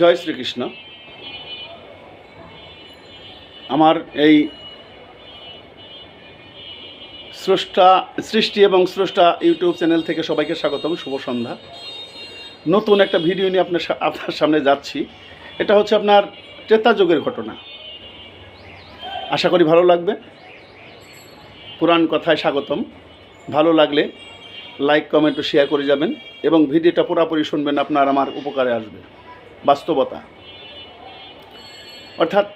জয় শ্রীকৃষ্ণ। আমার এই স্রষ্টা, সৃষ্টি এবং স্রষ্টা ইউটিউব চ্যানেল থেকে সবাইকে স্বাগতম, শুভ সন্ধ্যা। নতুন একটা ভিডিও নিয়ে আপনার আপনার সামনে যাচ্ছি। এটা হচ্ছে আপনার ত্রেতা যুগের ঘটনা। আশা করি ভালো লাগবে। পুরাণ কথায় স্বাগতম। ভালো লাগলে লাইক, কমেন্ট ও শেয়ার করে যাবেন এবং ভিডিওটা পুরোপুরি শুনবেন, আপনার আমার উপকারে আসবে। বাস্তবতা। অর্থাৎ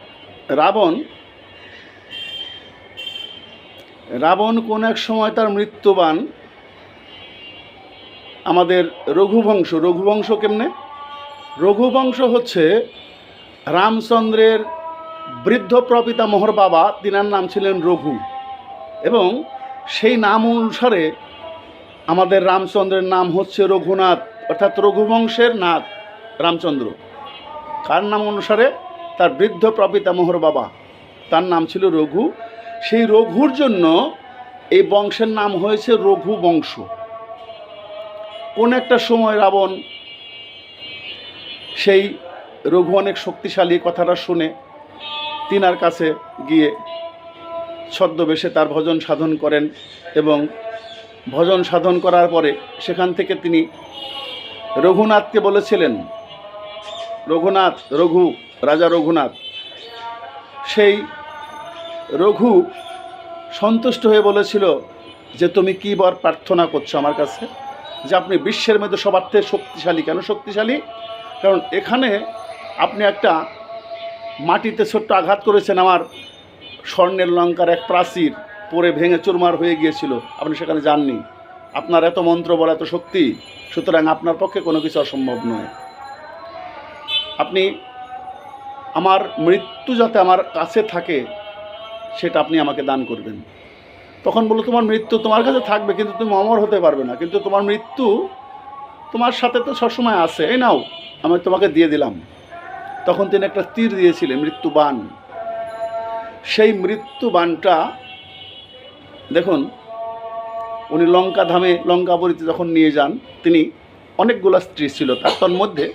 রাবণ রাবণ কোন এক সময় তার মৃত্যুবান আমাদের রঘুবংশ রঘুবংশ কেমনে? রঘুবংশ হচ্ছে রামচন্দ্রের বৃদ্ধ প্রপিতা প্রপিতামহর বাবা, তিনার নাম ছিলেন রঘু। এবং সেই নাম অনুসারে আমাদের রামচন্দ্রের নাম হচ্ছে রঘুনাথ, অর্থাৎ রঘুবংশের নাথ। রামচন্দ্র। কার নাম অনুসারে? তার বৃদ্ধ প্রপিতামহর বাবা। তার নাম ছিল রঘু। সেই রঘুর জন্য এই বংশের নাম হয়েছে রঘু বংশ। কোন একটা সময় রাবণ সেই রঘু অনেক শক্তিশালী কথাটা শুনে তিনার কাছে গিয়ে ছদ্মবেশে তার ভজন সাধন করেন এবং ভজন সাধন করার পরে সেখান থেকে তিনি রঘুনাথকে বলেছিলেন রঘুনাথ, রঘু, রাজা রঘুনাথ। সেই রঘু সন্তুষ্ট হয়ে বলেছিল যে, তুমি কী বর প্রার্থনা করছ আমার কাছে? যে, আপনি বিশ্বের মধ্যে সবার থেকে শক্তিশালী। কেন শক্তিশালী? কারণ এখানে আপনি একটা মাটিতে ছোট্ট আঘাত করেছেন আমার স্বর্ণের লঙ্কার এক প্রাচীর পরে ভেঙে চুরমার হয়ে গিয়েছিল। আপনি সেখানে যাননি। আপনার এত মন্ত্র বল, এত শক্তি, সুতরাং আপনার পক্ষে কোনো কিছু অসম্ভব নয়। আপনি আমার মৃত্যু যাতে আমার কাছে থাকে, সেটা আপনি আমাকে দান করবেন। তখন বলল, তোমার মৃত্যু তোমার কাছে থাকবে, কিন্তু তুমি অমর হতে পারবে না। কিন্তু তোমার মৃত্যু তোমার সাথে তো সবসময় আছে। এই নাও, আমি তোমাকে দিয়ে দিলাম। তখন তিনি একটা তীর দিয়েছিলেন, মৃত্যুবান। সেই মৃত্যুবানটা, দেখুন, উনি লঙ্কা ধামে লঙ্কাপুরীতে যখন নিয়ে যান, তিনি অনেকগুলো স্ত্রী ছিল, তার তন্মধ্যে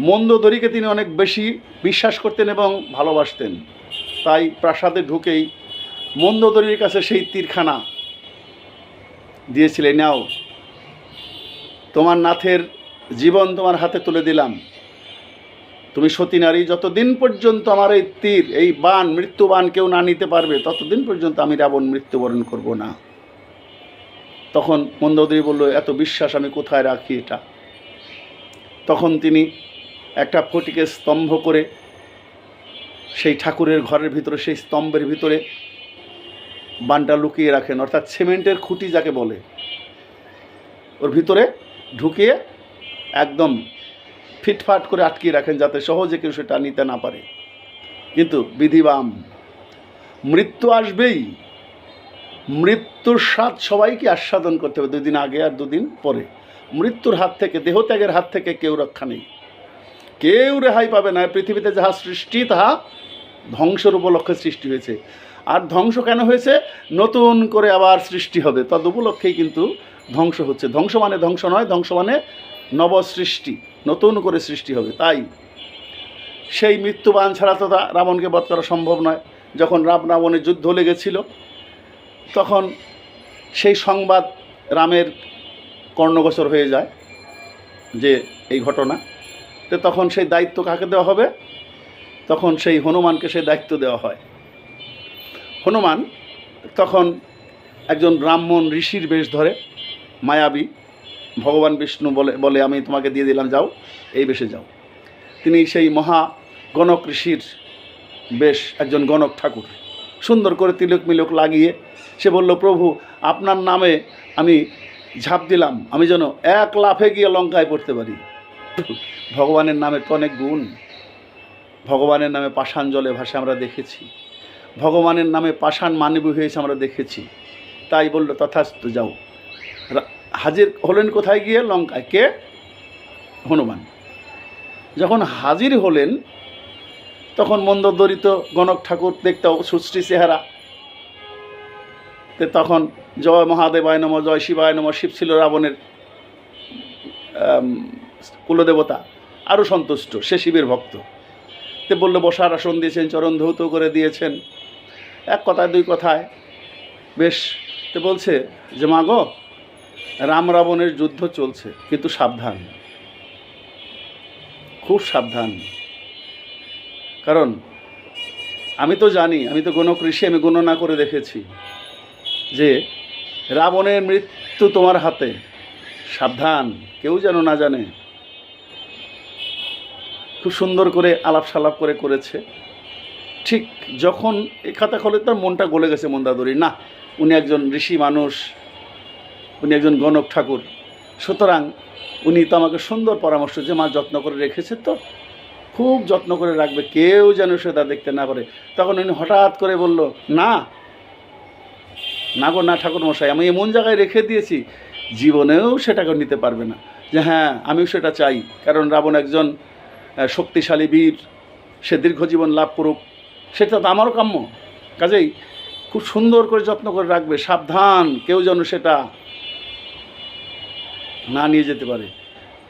মন্দোদরীকে তিনি অনেক বেশি বিশ্বাস করতেন এবং ভালোবাসতেন। তাই প্রাসাদে ঢুকেই মন্দ মন্দোদরীর কাছে সেই তীরখানা দিয়েছিলেন, নাও, তোমার নাথের জীবন তোমার হাতে তুলে দিলাম। তুমি সতী নারী, যতদিন পর্যন্ত আমার এই তীর, এই বান, মৃত্যুবান কেউ না নিতে পারবে, ততদিন পর্যন্ত আমি রাবণ মৃত্যুবরণ করব না। তখন মন্দোদরী বলল, এত বিশ্বাস আমি কোথায় রাখি এটা? তখন তিনি একটা ফটিকে স্তম্ভ করে সেই ঠাকুরের ঘরের ভিতরে, সেই স্তম্ভের ভিতরে বানটা লুকিয়ে রাখেন। অর্থাৎ সিমেন্টের খুঁটি যাকে বলে, ওর ভিতরে ঢুকিয়ে একদম ফিটফাট করে আটকিয়ে রাখেন যাতে সহজে কেউ সেটা নিতে না পারে। কিন্তু বিধিবাম, মৃত্যু আসবেই। মৃত্যুর স্বাদ সবাইকে আস্বাদন করতে হবে দুদিন আগে আর দুদিন পরে। মৃত্যুর হাত থেকে, দেহত্যাগের হাত থেকে কেউ রক্ষা নেই। কেউ রেহাই পাবে না। পৃথিবীতে যাহা সৃষ্টি, তাহা ধ্বংসের উপলক্ষে সৃষ্টি হয়েছে। আর ধ্বংস কেন হয়েছে? নতুন করে আবার সৃষ্টি হবে। তদ উপলক্ষেই কিন্তু ধ্বংস হচ্ছে। ধ্বংস মানে ধ্বংস নয়, ধ্বংস মানে নবসৃষ্টি, নতুন করে সৃষ্টি হবে। তাই সেই মৃত্যুবান ছাড়া তো রাবণকে বধ করা সম্ভব নয়। যখন রাম রাবণে যুদ্ধ লেগেছিল, তখন সেই সংবাদ রামের কর্ণগোচর হয়ে যায় যে এই ঘটনা। তো তখন সেই দায়িত্ব কাকে দেওয়া হবে? তখন সেই হনুমানকে সেই দায়িত্ব দেওয়া হয়। হনুমান তখন একজন ব্রাহ্মণ ঋষির বেশ ধরে, মায়াবী, ভগবান বিষ্ণু বলে বলে, আমি তোমাকে দিয়ে দিলাম, যাও, এই বেশে যাও। তিনি সেই মহা গণক ঋষির বেশ একজন গণক ঠাকুর। সুন্দর করে তিলক মিলক লাগিয়ে সে বলল, প্রভু, আপনার নামে আমি ঝাঁপ দিলাম। আমি যেন এক লাফে গিয়ে লঙ্কায় পড়তে পারি। ভগবানের নামে তো অনেক গুণ। ভগবানের নামে পাষাণ জলে ভাসে আমরা দেখেছি। ভগবানের নামে পাষাণ মানবী হয়েছে আমরা দেখেছি। তাই বলল, তথাস্তু যাও। হাজির হলেন কোথায় গিয়ে? লঙ্কায়। কে? হনুমান। যখন হাজির হলেন, তখন মন্দদরিত গণক ঠাকুর দেখতে সুশ্রী চেহারা। তখন জয় মহাদেবায় নম, জয় শিবায় নম, শিব ছিল রাবণের কুলদেবতা আরও সন্তুষ্ট, সে শিবের ভক্ত। তে বলল, বসার আসন দিয়েছেন, চরণ ধৌত করে দিয়েছেন। এক কথায়, দুই কথায়, বেশ। তে বলছে যে, মা গো, রাম রাবণের যুদ্ধ চলছে, কিন্তু সাবধান। খুব সাবধান। কারণ, আমি তো জানি, আমি তো গণক ঋষি আমি গণনা করে দেখেছি যে, রাবণের মৃত্যু তোমার হাতে। সাবধান, কেউ যেন না জানে। খুব সুন্দর করে আলাপ সালাপ করে করেছে। ঠিক যখন এই খাতা খোলে তার মনটা গলে গেছে মন্দাদরি না, উনি একজন ঋষি মানুষ, উনি একজন গণক ঠাকুর। সুতরাং উনি তো আমাকে সুন্দর পরামর্শ যে, মা যত্ন করে রেখেছে তো, খুব যত্ন করে রাখবে, কেউ যেন সেটা দেখতে না পারে। তখন উনি হঠাৎ করে বলল, না না গো, না ঠাকুর মশাই, আমি এমন জায়গায় রেখে দিয়েছি, জীবনেও সেটাকে নিতে পারবে না। যে হ্যাঁ আমিও সেটা চাই। কারণ রাবণ একজন শক্তিশালী বীর, সে দীর্ঘ জীবন লাভ করুক, সেটা তো আমারও কাম্য। কাজেই খুব সুন্দর করে যত্ন করে রাখবে, সাবধান, কেউ যেন সেটা না নিয়ে যেতে পারে।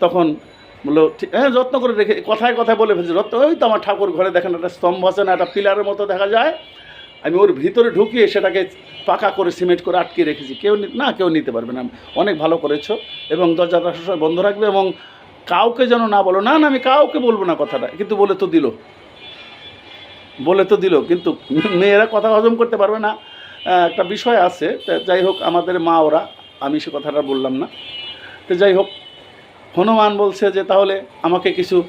তখন বলল হ্যাঁ যত্ন করে রেখে, কথায় কথায় বলে ফেলছে, যত্ন, ওই তো আমার ঠাকুর ঘরে দেখেন একটা স্তম্ভ আছে না, একটা পিলারের মতো দেখা যায়। আমি ওর ভিতরে ঢুকিয়ে সেটাকে পাকা করে সিমেন্ট করে আটকে রেখেছি। কেউ নি- না, কেউ নিতে পারবে না। অনেক ভালো করেছ এবং দরজাটা সবসময় বন্ধ রাখবে এবং কাউকে যেন না বলো। না না, আমি কাউকে বলব না কথাটা। কিন্তু বলে তো দিল। বলে তো দিল। কিন্তু মেয়েরা কথা হজম করতে পারবে না। একটা বিষয় আছে। যাই হোক, আমাদের মা ওরা, আমি সে কথাটা বললাম না। তো যাই হোক, হনুমান বলছে যে, তাহলে আমাকে কিছু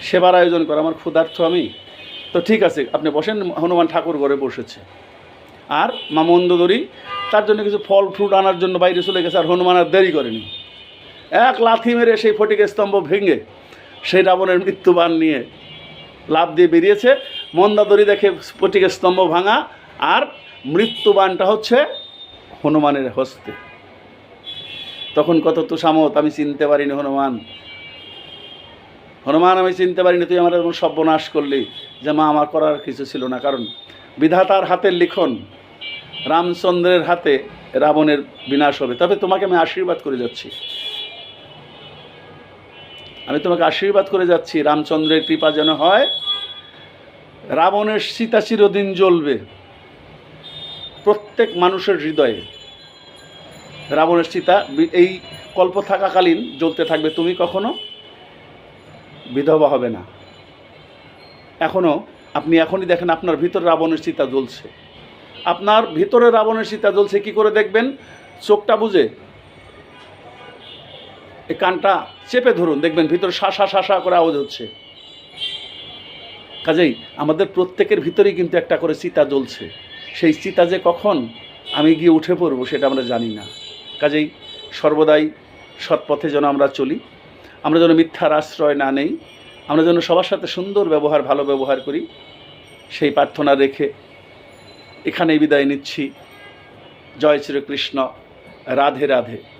সেবার আয়োজন করো। আমার ক্ষুধার্থ আমি। তো ঠিক আছে, আপনি বসেন। হনুমান ঠাকুর ঘরে বসেছে। আর মা মন্দোদরি, তার জন্য কিছু ফল, ফ্রুট আনার জন্য বাইরে চলে গেছে। আর হনুমান আর দেরি করেনি। এক লাথি মেরে সেই ফটিকের স্তম্ভ ভেঙে সেই রাবণের মৃত্যুবান নিয়ে লাভ দিয়ে বেরিয়েছে। মন্দাদরি দেখে ফটিকের স্তম্ভ ভাঙা আর মৃত্যুবানটা হচ্ছে হনুমানের হস্তে। তখন কত তো সামত আমি চিনতে পারিনি হনুমান। হনুমান, আমি চিনতে পারিনি, তুই আমার এমন সর্বনাশ করলি যে মা, আমার করার কিছু ছিল না। কারণ বিধাতার হাতের লিখন রামচন্দ্রের হাতে রাবণের বিনাশ হবে। তবে তোমাকে আমি আশীর্বাদ করে যাচ্ছি। আমি তোমাকে আশীর্বাদ করে যাচ্ছি, রামচন্দ্রের কৃপা যেন হয়। রাবণের সীতা চিরদিন জ্বলবে প্রত্যেক মানুষের হৃদয়ে। রাবণের সীতা এই কল্প থাকাকালীন জ্বলতে থাকবে, তুমি কখনো বিধবা হবে না। এখনও আপনি এখনই দেখেন আপনার ভিতরে রাবণের সীতা জ্বলছে। আপনার ভিতরে রাবণের সীতা জ্বলছে, কি করে দেখবেন? চোখটা বুঝে এই কানটা চেপে ধরুন, দেখবেন ভিতরে শাসা শাসা করে আওয়াজ হচ্ছে। কাজেই আমাদের প্রত্যেকের ভিতরেই কিন্তু একটা করে চিতা জ্বলছে। সেই চিতা যে কখন আমি গিয়ে উঠে পড়ব সেটা আমরা জানি না। কাজেই সর্বদাই সৎপথে যেন আমরা চলি, আমরা যেন মিথ্যার আশ্রয় না নেই, আমরা যেন সবার সাথে সুন্দর ব্যবহার, ভালো ব্যবহার করি, সেই প্রার্থনা রেখে এখানেই বিদায় নিচ্ছি। জয় শ্রীকৃষ্ণ। রাধে রাধে।